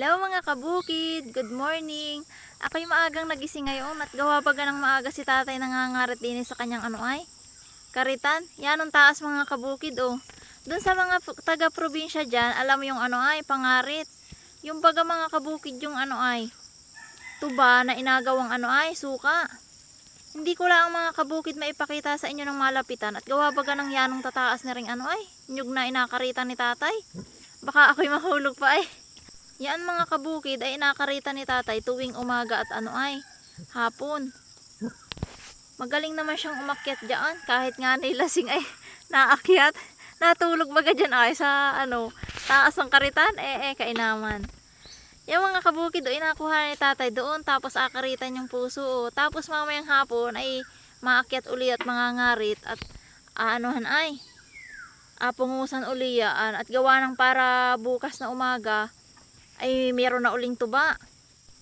Hello mga kabukid! Good morning! Ako'y maagang nagising ngayon at gawa pa ng maaga si tatay nangangarit din sa kanyang ano ay? Karitan? Yan ang taas mga kabukid oh. Doon sa mga taga-probinsya dyan, alam mo yung ano ay, pangarit. Yung baga mga kabukid yung ano ay, tuba na inagawang ano ay, suka. Hindi ko lang mga kabukid maipakita sa inyo ng malapitan at gawa baga ng yanong tataas na ring ano ay, nyug na inakaritan ni tatay. Baka ako'y mahulog pa ay. Yan mga kabukid ay inakarita ni tatay tuwing umaga at ano ay, hapon. Magaling naman siyang umakyat dyan kahit nga nilasing ay naakyat. Natulog baga dyan ay sa ano, taas ng karitan, eh eh kainaman. Yung mga kabukid doon, inakuha ni tatay doon tapos akaritan yung puso. oh. Tapos mamayang hapon ay maakyat uli at mangangarit at aanuhan ay apungusan uli yan at gawa ng para bukas na umaga ay meron na uling tuba.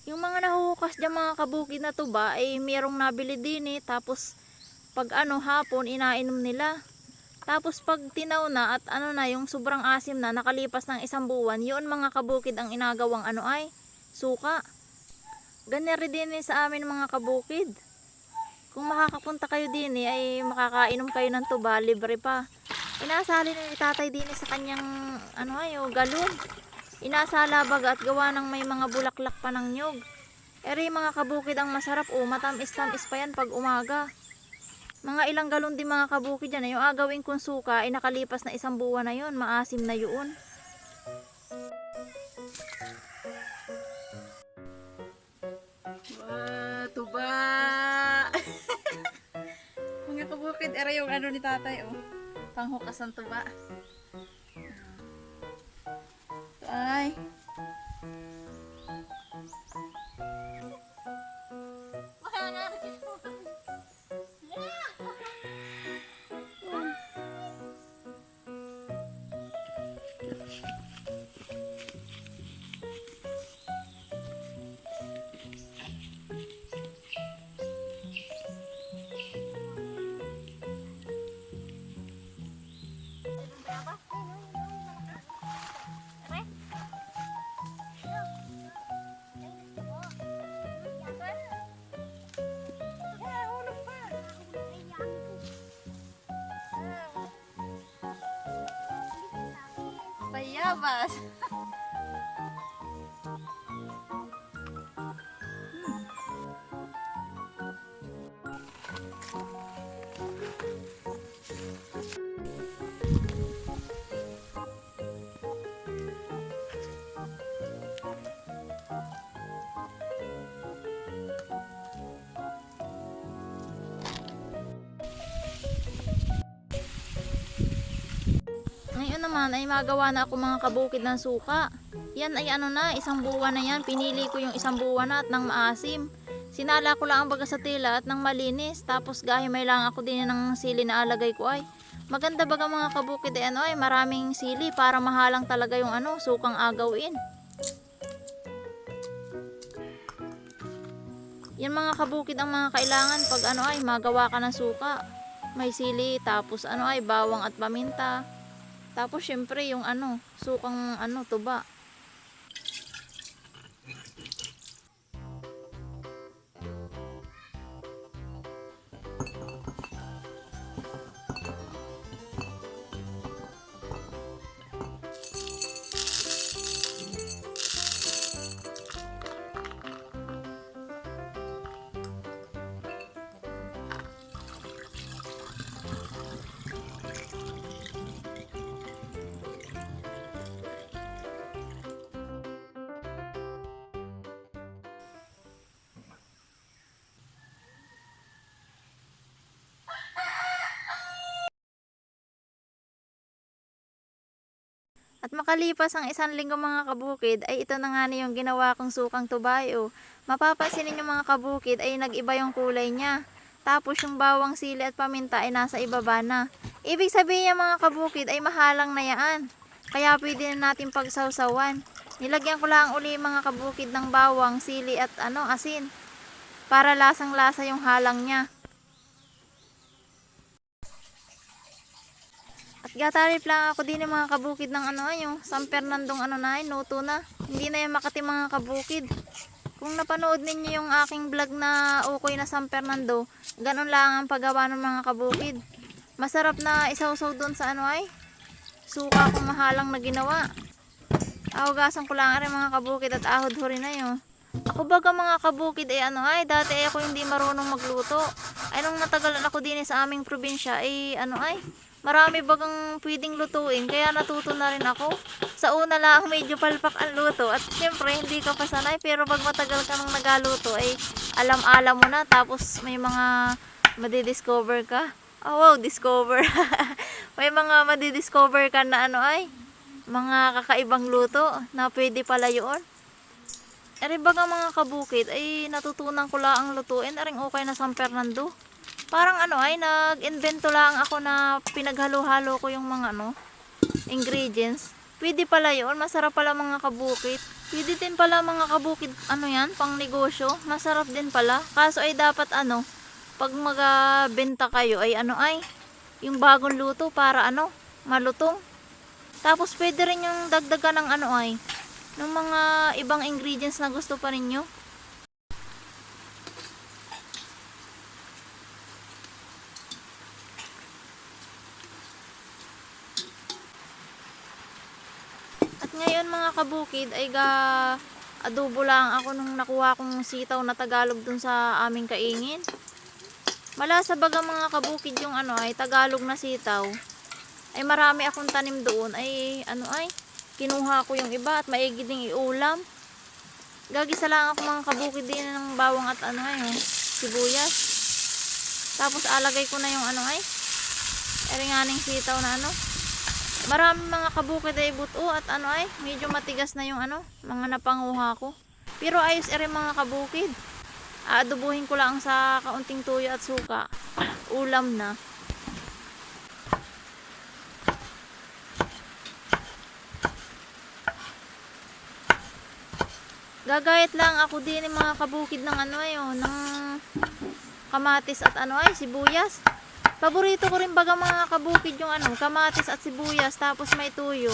Yung mga nahuhukas dyan mga kabukid na tuba ay merong nabili din eh. Tapos pag ano hapon inainom nila. Tapos pag tinaw na at ano na yung sobrang asim na nakalipas ng isang buwan, yun mga kabukid ang inagawang ano ay suka. Ganyan rin din eh sa amin mga kabukid. Kung makakapunta kayo din eh, ay makakainom kayo ng tuba, libre pa. Inasali ni tatay din eh sa kanyang ano ay, galon. Inasala baga at gawa ng may mga bulaklak pa ng nyog. Eri mga kabukid ang masarap oh, matamis-tamis pa yan pag umaga. Mga ilang galon din mga kabukid yan. Yung agawin kong suka ay nakalipas na isang buwan na yun. Maasim na yun. Tuba! mga kabukid, era yung ano ni tatay oh. Panghukas ng tuba. Ito ay. Yabas! Ngayon naman ay magawa na ako mga kabukid ng suka. Yan ay ano na, isang buwan na yan. Pinili ko yung isang buwan na at nang maasim. Sinala ko lang ang baga sa tila at nang malinis. Tapos gahimay lang ako din ng sili na alagay ko ay. Maganda baga mga kabukid ay ano ay maraming sili para mahalang talaga yung ano, sukang agawin. Yan mga kabukid ang mga kailangan pag ano ay magawa ka ng suka. May sili, tapos ano ay bawang at paminta. Tapos syempre yung ano, sukang ano, tuba. At makalipas ang isang linggo mga kabukid, ay ito na nga na yung ginawa kong sukang tubayo. Mapapansin ninyo mga kabukid ay nag-iba yung kulay niya. Tapos yung bawang sili at paminta ay nasa ibaba na. Ibig sabihin niya mga kabukid ay mahalang na yaan. Kaya pwede na natin pagsawsawan. Nilagyan ko lang uli mga kabukid ng bawang, sili at ano, asin. Para lasang-lasa yung halang niya. At gatarip lang ako din ng mga kabukid ng ano yung San Fernandong ano na ay, nuto na. Hindi na yung Makati mga kabukid. Kung napanood ninyo yung aking vlog na ukoy na San Fernando, ganun lang ang paggawa ng mga kabukid. Masarap na isawsaw doon sa ano ay, suka kung mahalang na ginawa. Ahugasan ko lang rin mga kabukid at ahod ho rin na yun. Ako baga mga kabukid ay ano ay, dati ay ako hindi marunong magluto. Ay nung natagalan ako din sa aming probinsya ay ano ay, marami bagang pwedeng lutuin kaya natuto na rin ako. Sa una lang medyo palpak ang luto at syempre hindi ka pa sanay pero pag matagal ka nang nagaluto ay alam-alam mo na tapos may mga madidiscover ka. Oh wow, discover. may mga madidiscover ka na ano ay, mga kakaibang luto na pwede pala yun. Eri baga mga kabukid ay natutunan ko lang ang lutuin aring okay na San Fernando. Parang ano ay nag-invento lang ako na pinaghalo-halo ko yung mga ano ingredients. Pwede pala yun, masarap pala mga kabukid. Pwede din pala mga kabukid, ano yan, pang negosyo. Masarap din pala. Kaso ay dapat ano, pag magbenta kayo ay ano ay, yung bagong luto para ano, malutong. Tapos pwede rin yung dagdagan ng ano ay, ng mga ibang ingredients na gusto pa ninyo. At ngayon mga kabukid ay ga adobo lang ako nung nakuha kong sitaw na Tagalog dun sa aming kaingin. Mala sa baga mga kabukid yung ano ay Tagalog na sitaw. Ay marami akong tanim doon ay ano ay kinuha ko yung iba at maigi ding iulam. Gagisa lang ako mga kabukid din ng bawang at ano ay oh, sibuyas. Tapos alagay ko na yung ano ay eringaning sitaw na ano. Marami mga kabukid ay buto at ano ay medyo matigas na yung ano mga napanguha ko. Pero ayos ere mga kabukid. Aadobuhin ko lang sa kaunting tuyo at suka. Ulam na. Gagayat lang ako din ng mga kabukid ng ano ay oh, ng kamatis at ano ay sibuyas. Paborito ko rin baga mga kabukid yung ano, kamatis at sibuyas tapos may tuyo.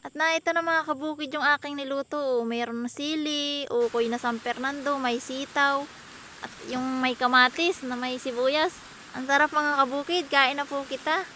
At na ito na mga kabukid yung aking niluto. Mayroon na sili, ukoy na San Fernando, may sitaw, at yung may kamatis na may sibuyas. Ang sarap mga kabukid, kain na po kita.